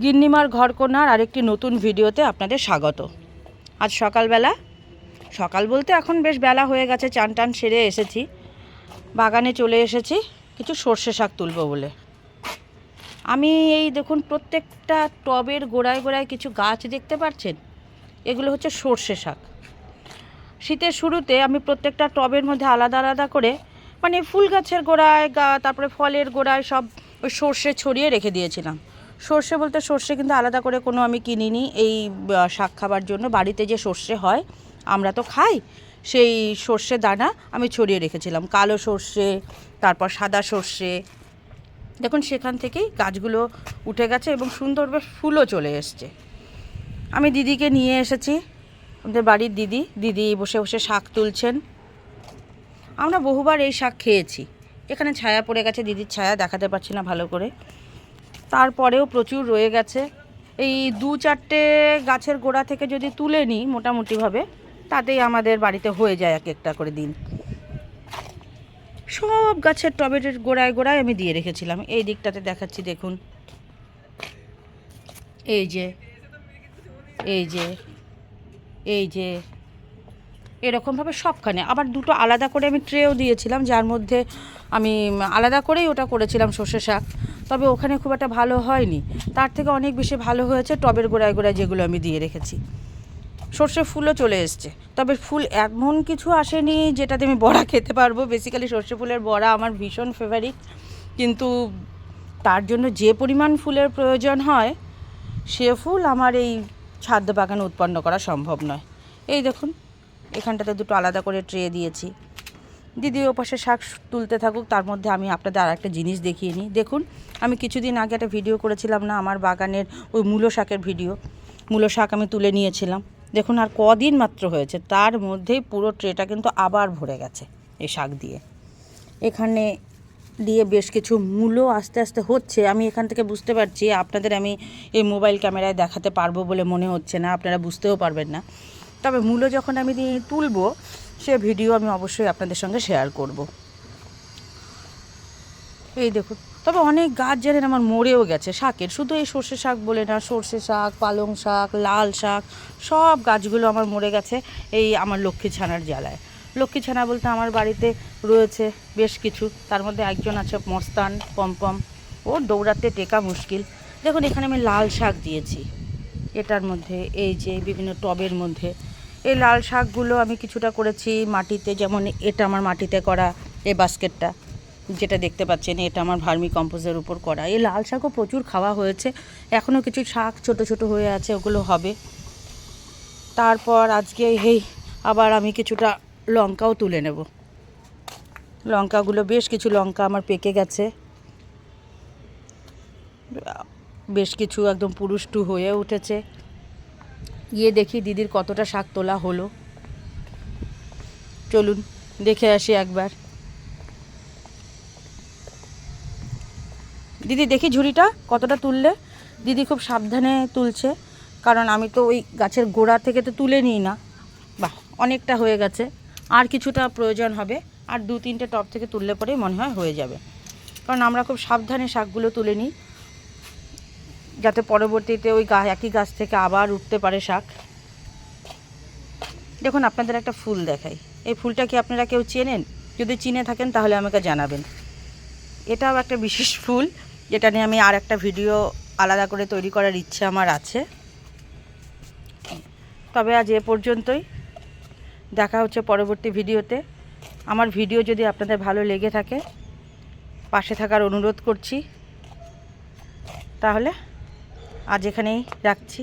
গিন্নিমার ঘরকোনার আরেকটি নতুন ভিডিওতে আপনাদের স্বাগত। আজ সকালবেলা, সকাল বলতে এখন বেশ বেলা হয়ে গেছে, চান টান সেরে এসেছি। বাগানে চলে এসেছি, কিছু সর্ষে শাক তুলব বলে। আমি এই দেখুন প্রত্যেকটা টবের গোড়ায় গোড়ায় কিছু গাছ দেখতে পাচ্ছেন? এগুলো হচ্ছে সর্ষে শাক। শীতের শুরুতে আমি প্রত্যেকটা টবের মধ্যে আলাদা আলাদা করে মানে ফুল গাছের গোড়ায় গা, তারপরে ফলের গোড়ায় সব ওই সর্ষে ছড়িয়ে রেখে দিয়েছিলাম। সর্ষে বলতে সর্ষে কিন্তু আলাদা করে কোনো আমি কিনিনি। এই শাক খাবার জন্য বাড়িতে যে সর্ষে হয়, আমরা তো খাই, সেই সর্ষে দানা আমি ছড়িয়ে রেখেছিলাম। কালো সর্ষে, তারপর সাদা সর্ষে। দেখুন, সেখান থেকেই গাছগুলো উঠে গেছে এবং সুন্দর বেশ ফুলও চলে এসছে। আমি দিদিকে নিয়ে এসেছি, আমাদের বাড়ির দিদি। দিদি বসে বসে শাক তুলছেন। আমরা বহুবার এই শাক খেয়েছি। এখানে ছায়া পড়ে গেছে, দিদির ছায়া দেখাতে পারছি না ভালো করে। তারপরেও প্রচুর রয়ে গেছে। এই দু চারটে গাছের গোড়া থেকে যদি তুলে নিই মোটামুটিভাবে, তাতেই আমাদের বাড়িতে হয়ে যায় এক একটা করে দিন। সব গাছের টবের গোড়ায় গোড়ায় আমি দিয়ে রেখেছিলাম। এই দিকটাতে দেখাচ্ছি, দেখুন। এই যে এই যে এই যে এরকমভাবে সবখানে। আবার দুটো আলাদা করে আমি ট্রেও দিয়েছিলাম, যার মধ্যে আমি আলাদা করেই ওটা করেছিলাম সর্ষে শাক। তবে ওখানে খুব একটা ভালো হয়নি। তার থেকে অনেক বেশি ভালো হয়েছে টবের গোড়ায় গোড়ায় যেগুলো আমি দিয়ে রেখেছি। সর্ষে ফুলও চলে এসছে। তবে ফুল এমন কিছু আসেনি যেটাতে আমি বড়া খেতে পারব। বেসিক্যালি সর্ষে ফুলের বড়া আমার ভীষণ ফেভারিট কিন্তু তার জন্য যে পরিমাণ ফুলের প্রয়োজন হয়, সে ফুল আমার এই ছাদ্য বাগানে উৎপন্ন করা সম্ভব নয়। এই দেখুন। এখানটাতে দুটো আলাদা করে ট্রে দিয়েছি। দিদি ও পাশে শাক তুলতে থাকুক, তার মধ্যে আমি আপনাদের আর একটা জিনিস দেখিয়ে নিই। দেখুন, আমি কিছুদিন আগে একটা ভিডিও করেছিলাম না, আমার বাগানের ওই মূলো শাকের ভিডিও মূলো শাক আমি তুলে নিয়েছিলাম। দেখুন, আর কদিন মাত্র হয়েছে, তার মধ্যেই পুরো ট্রেটা কিন্তু আবার ভরে গেছে, এই শাক দিয়ে। এখানে দিয়ে বেশ কিছু মূলো আস্তে আস্তে হচ্ছে। আমি এখান থেকে বুঝতে পারছি, আপনাদের আমি এই মোবাইল ক্যামেরায় দেখাতে পারব বলে মনে হচ্ছে না, আপনারা বুঝতেও পারবেন না। তবে মূলো যখন আমি তুলবো, সে ভিডিও আমি অবশ্যই আপনাদের সঙ্গে শেয়ার করব। এই দেখুন, তবে অনেক গাছ জানেন আমার মরেও গেছে, শাকের। শুধু এই সর্ষে শাক বলে না, সর্ষে শাক, পালং শাক, লাল শাক, সব গাছগুলো আমার মরে গেছে এই আমার লক্ষ্মী ছানার জ্বালায়। লক্ষ্মী ছানা বলতে আমার বাড়িতে রয়েছে বেশ কিছু, তার মধ্যে একজন আছে মস্তান, পমপম। ও দৌড়াতে টেকা মুশকিল। দেখুন, এখানে আমি লাল শাক দিয়েছি। এটার মধ্যে, এই যে বিভিন্ন টবের মধ্যে এই লাল শাকগুলো আমি কিছুটা করেছি মাটিতে, যেমন এটা আমার মাটিতে করা এই বাস্কেটটা, যেটা দেখতে পাচ্ছেন, এটা আমার ভার্মি কম্পোজের উপর করা। এই লাল শাকও প্রচুর খাওয়া হয়েছে এখনও কিছু শাক ছোট ছোট হয়ে আছে, ওগুলো হবে। তারপর আজকে এই আবার আমি কিছুটা লঙ্কাও তুলে নেব। লঙ্কাগুলো বেশ কিছু লঙ্কা আমার পেকে গেছে। বেশ কিছু একদম পুরুষ্টু হয়ে উঠেছে। গিয়ে দেখি দিদির কতটা শাক তোলা হলো। চলুন, দেখে আসি একবার। দিদি, দেখি ঝুড়িটা কতটা তুললে? দিদি খুব সাবধানে তুলছে, কারণ আমি তো ওই গাছের গোড়া থেকে তো তুলে নিই না। বাহ, অনেকটা হয়ে গেছে। আর কিছুটা প্রয়োজন হবে, আর দু তিনটে টপ থেকে তুললে পরেই মনে হয় হয়ে যাবে। কারণ আমরা খুব সাবধানে শাকগুলো তুলে নিই। যাতে পরবর্তীতে ওই গা একই গাছ থেকে আবার উঠতে পারে শাক। দেখুন, আপনাদের একটা ফুল দেখাই। এই ফুলটা কি আপনারা কেউ চেনেন? যদি চিনে থাকেন, তাহলে আমাকে জানাবেন। এটাও একটা বিশেষ ফুল, যেটা নিয়ে আমি আর একটা ভিডিও আলাদা করে তৈরি করার ইচ্ছে আমার আছে। তবে আজ এ পর্যন্তই। দেখা হচ্ছে পরবর্তী ভিডিওতে। আমার ভিডিও যদি আপনাদের ভালো লেগে থাকে, পাশে থাকার অনুরোধ করছি। তাহলে আজ এখানেই রাখছি।